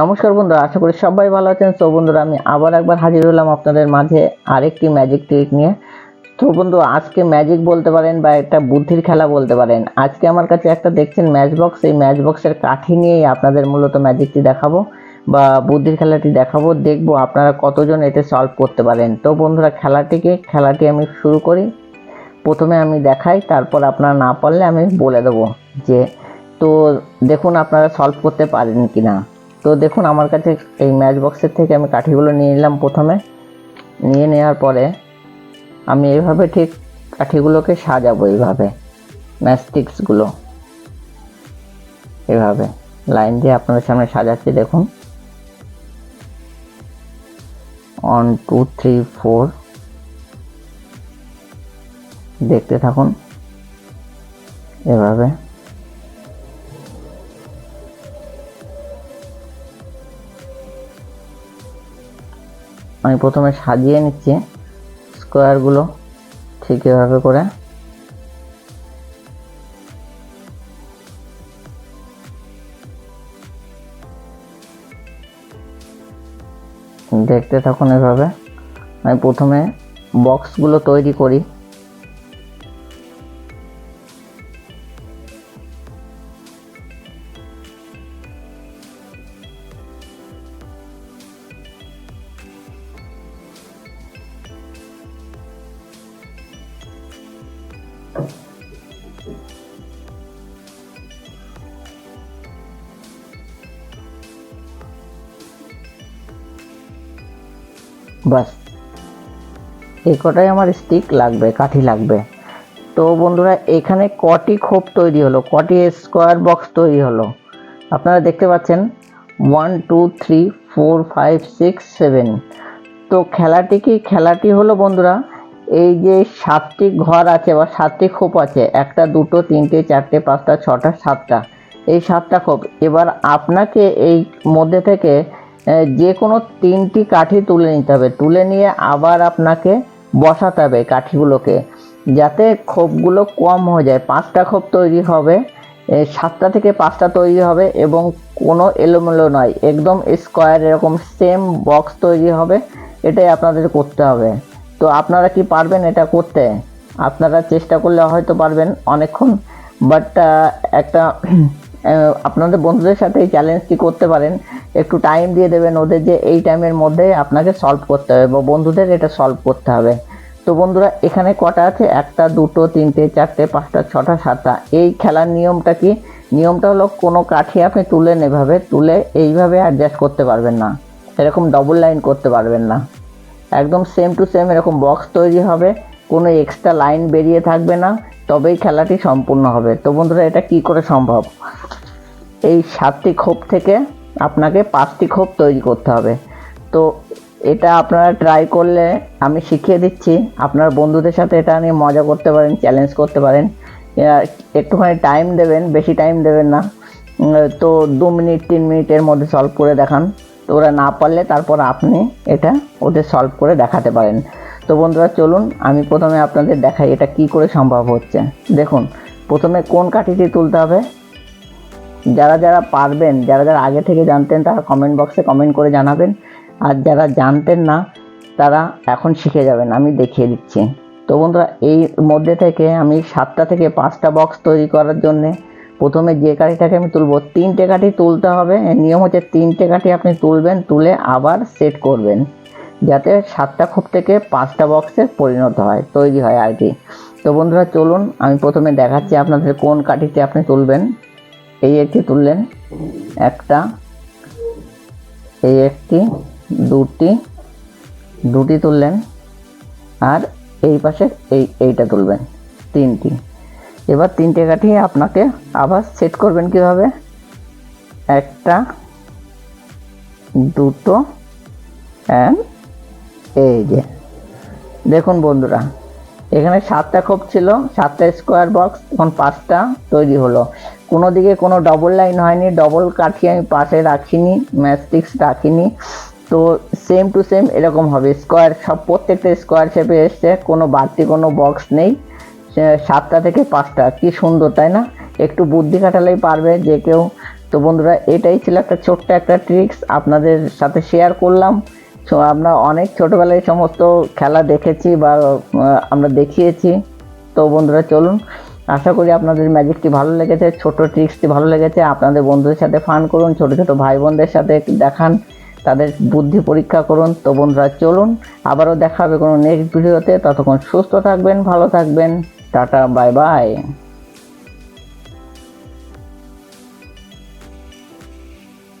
নমস্কার বন্ধুরা, আশা করি সবাই ভালো আছেন। তো বন্ধুরা, আমি আবার একবার হাজির হলাম আপনাদের মাঝে আরেকটি ম্যাজিক ট্রিক নিয়ে। তো বন্ধু, আজকে ম্যাজিক বলতে পারেন বা একটা বুদ্ধির খেলা বলতে পারেন। আজকে আমার কাছে একটা দেখছেন ম্যাচ বক্স এই ম্যাচ বক্সের কাঠি নিয়েই আপনাদের মূলত ম্যাজিকটি দেখাবো বা বুদ্ধির খেলাটি দেখাবো। দেখব আপনারা কতজন এতে সলভ করতে পারেন। তো বন্ধুরা, খেলাটিকে, খেলাটি আমি শুরু করি। প্রথমে আমি দেখাই, তারপর আপনারা না পারলে আমি বলে দেবো যে, তো দেখুন আপনারা সলভ করতে পারেন কি না তো দেখুন, আমার কাছে এই ম্যাচ বক্সের থেকে আমি কাঠিগুলো নিয়ে নিলাম প্রথমে। নিয়ে নেওয়ার পরে আমি এইভাবে ঠিক কাঠিগুলোকে সাজাবো এইভাবে, ম্যাস্টিক্সগুলো। এভাবে লাইন দিয়ে আপনাদের সামনে সাজাচ্ছি, দেখুন। ওয়ান টু থ্রি ফোর দেখতে থাকুন। এভাবে। আমি প্রথমে সাজিয়ে নিচ্ছি স্কোয়ারগুলো ঠিক এভাবে করে। দেখতে থাকুন এভাবে। আমি প্রথমে বক্সগুলো তৈরি করি। বাস। এই কটাই আমার স্টিক লাগবে, কাঠি লাগবে। তো বন্ধুরা, এখানে কটি খোপ তৈরি হলো, কটি স্কোয়ার বক্স তৈরি হলো। আপনারা দেখতে পাচ্ছেন one two three four five six seven তো খেলাটি কি, খেলাটি হলো বন্ধুরা, এই যে সাতটি ঘর আছে বা সাতটি খোপ আছে, একটা, দুটো, তিনটে, চারটে, পাঁচটা, ছটা, সাতটা, এই সাতটা খোপ, এবার আপনাকে এই মধ্যে থেকে যে কোনো তিনটি কাঠি তুলে নিতে হবে। তুলে নিয়ে আবার আপনাকে বসাতে হবে কাঠিগুলোকে, যাতে খোপগুলো কম হয়ে যায়। পাঁচটা খোপ তৈরি হবে সাতটা থেকে পাঁচটা তৈরি হবে এবং কোনো এলোমেলো নয়, একদম স্কোয়ার, এরকম সেম বক্স তৈরি হবে। এটাই আপনাদের করতে হবে। তো আপনারা কি পারবেন এটা করতে? আপনারা চেষ্টা করলে হয়তো পারবেন অনেকক্ষণ বাট একটা আপনাদের বন্ধুদের সাথে এই চ্যালেঞ্জটি করতে পারেন। একটু টাইম দিয়ে দেবেন ওদের যে এই টাইমের মধ্যে আপনাকে সলভ করতে হবে বা বন্ধুদের এটা সলভ করতে হবে। তো বন্ধুরা, এখানে কটা আছে? একটা, দুটো, তিনটে, চারটে, পাঁচটা, ছটা, সাতটা। এই খেলার নিয়মটা কি? নিয়মটা হলো কোনো কাঠি আপনি তুলেন এভাবে, তুলে এইভাবে অ্যাডজাস্ট করতে পারবেন না। এরকম ডবল লাইন করতে পারবেন না। একদম সেম টু সেম এরকম বক্স তৈরি হবে, কোনো এক্সট্রা লাইন বেরিয়ে থাকবে না, তবেই খেলাটি সম্পূর্ণ হবে। তো বন্ধুরা, এটা কি করে সম্ভব? এই সাতটি খোপ থেকে আপনাকে পাঁচটি খোপ তৈরি করতে হবে। তো এটা আপনারা ট্রাই করলে আমি শিখিয়ে দিচ্ছি। আপনার বন্ধুদের সাথে এটা নিয়ে মজা করতে পারেন চ্যালেঞ্জ করতে পারেন। একটুখানি টাইম দেবেন, বেশি টাইম দেবেন না। তো দু মিনিট তিন মিনিটের মধ্যে সলভ করে দেখান। তো ওরা না পারলে তারপর আপনি এটা ওদের সলভ করে দেখাতে পারেন। তো বন্ধুরা, চলুন, আমি প্রথমে আপনাদের দেখাই এটা কি করে সম্ভব হচ্ছে। দেখুন, প্রথমে কোন কাঠিটি তুলতে হবে? যারা যারা পারবেন, যারা যারা আগে থেকে জানতেন তারা কমেন্ট বক্সে কমেন্ট করে জানাবেন। আর যারা জানতেন না, তারা এখন শিখে যাবেন, আমি দেখিয়ে দিচ্ছি। তো বন্ধুরা, এই মধ্যে থেকে আমি সাতটা থেকে পাঁচটা বক্স তৈরি করার জন্যে প্রথমে যে কাঠিটাকে আমি তুলবো, তিনটে কাঠি তুলতে হবে। নিয়ম হচ্ছে তিনটে কাঠি আপনি তুলবেন, তুলে আবার সেট করবেন, যাতে সাতটা খোপ থেকে পাঁচটা বক্সে পরিণত হয়, তৈরি হয় আর কি। তো বন্ধুরা, চলুন, আমি প্রথমে দেখাচ্ছি আপনাদের কোন কাঠিতে আপনি তুলবেন। এই একটি তুললেন, একটা, এই একটি, দুটি দুটি তুললেন, আর এই পাশে এই, এইটা তুলবেন, তিনটি। এবার তিনটে কাঠি আপনাকে আবার সেট করবেন কীভাবে? একটা, দুটো অ্যান্ড এই যে। দেখুন বন্ধুরা, এখানে সাতটা খোপ ছিল, সাতটা স্কোয়ার বক্স এখন পাঁচটা তৈরি হলো। কোনো দিকে কোনো ডবল লাইন হয়নি ডবল কাঠি আমি পাশে রাখিনি ম্যাস্টিক্স রাখিনি। তো সেম টু সেম এরকম হবে। স্কোয়ার সব প্রত্যেকটা স্কোয়ার শেপে এসছে, কোনো বাড়তি কোনো বক্স নেই। সাতটা থেকে পাঁচটা, কি সুন্দর, তাই না? একটু বুদ্ধি খাটালেই পারবে যে কেউ। তো বন্ধুরা, এটাই ছিল একটা ছোট্ট একটা ট্রিক্স আপনাদের সাথে শেয়ার করলাম। তো আমরা অনেক ছোটোবেলায় সমস্ত খেলা দেখেছি বা আমরা দেখিয়েছি। তো বন্ধুরা, চলুন। আশা করি আপনাদের ম্যাজিকটি ভালো লেগেছে, ছোট ট্রিক্সটি ভালো লেগেছে। আপনাদের বন্ধুদের সাথে ফান করুন, ছোট ছোট ভাই বোনদের সাথে দেখান, তাদের বুদ্ধি পরীক্ষা করুন। তো বন্ধুরা, চলুন, আবারও দেখা হবে কোনো নেক্সট ভিডিওতে ততক্ষণ সুস্থ থাকবেন, ভালো থাকবেন। Tata bye bye